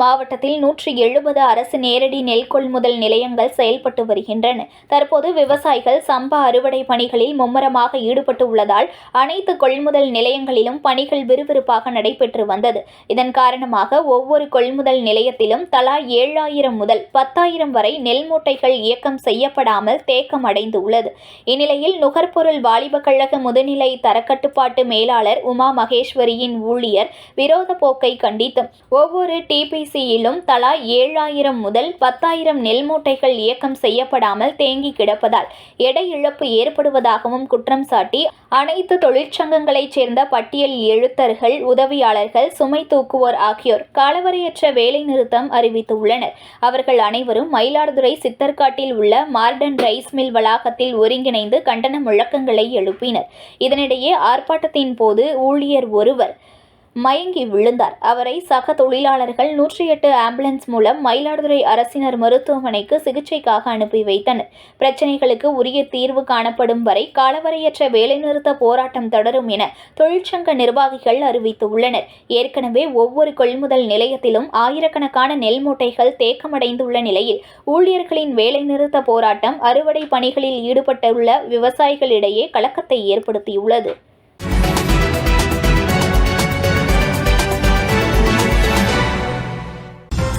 மாவட்டத்தில் நூற்றி எழுபது அரசு நேரடி நெல் கொள்முதல் நிலையங்கள் செயல்பட்டு வருகின்றன. தற்போது விவசாயிகள் சம்பா அறுவடை பணிகளில் மும்முரமாக ஈடுபட்டு உள்ளதால் அனைத்து கொள்முதல் நிலையங்களிலும் பணிகள் விறுவிறுப்பாக நடைபெற்று வந்தது. இதன் காரணமாக ஒவ்வொரு கொள்முதல் நிலையத்திலும் தலா ஏழாயிரம் முதல் பத்தாயிரம் வரை நெல் மூட்டைகள் இயக்கம் செய்யப்படாமல் தேக்கம் அடைந்துள்ளது. இந்நிலையில் நுகர்பொருள் வாலிப கழக முதுநிலை தரக்கட்டுப்பாட்டு மேலாளர் உமா மகேஸ்வரியின் ஊழியர் விரோத போக்கை கண்டித்தும் ஒவ்வொரு டிபி டிபிசியிலும் தலா ஏழாயிரம் முதல் பத்தாயிரம் நெல் மூட்டைகள் இயக்கம் செய்யப்படாமல் தேங்கி கிடப்பதால் எடை இழப்பு ஏற்படுவதாகவும் குற்றம் சாட்டி அனைத்து தொழிற்சங்கங்களைச் சேர்ந்த பட்டியல் எழுத்தர்கள் உதவியாளர்கள் சுமை தூக்குவோர் ஆகியோர் காலவரையற்ற வேலைநிறுத்தம் அறிவித்துள்ளனர். அவர்கள் அனைவரும் மயிலாடுதுறை சித்தர்காட்டில் உள்ள மார்டன் ரைஸ் மில் வளாகத்தில் ஒருங்கிணைந்து கண்டன முழக்கங்களை எழுப்பினர். இதனிடையே ஆர்ப்பாட்டத்தின் போது ஊழியர் ஒருவர் மயங்கி விழுந்தார். அவரை சக தொழிலாளர்கள் நூற்றி எட்டு ஆம்புலன்ஸ் மூலம் மயிலாடுதுறை அரசினர் மருத்துவமனைக்கு சிகிச்சைக்காக அனுப்பி வைத்தனர். பிரச்சினைகளுக்கு உரிய தீர்வு காணப்படும் வரை காலவரையற்ற வேலைநிறுத்த போராட்டம் தொடரும் என தொழிற்சங்க நிர்வாகிகள் அறிவித்துள்ளனர். ஏற்கனவே ஒவ்வொரு கொள்முதல் நிலையத்திலும் ஆயிரக்கணக்கான நெல் மூட்டைகள் தேக்கமடைந்துள்ள நிலையில் ஊழியர்களின் வேலைநிறுத்த போராட்டம் அறுவடை பணிகளில் ஈடுபட்டுள்ள விவசாயிகளிடையே கலக்கத்தை ஏற்படுத்தியுள்ளது.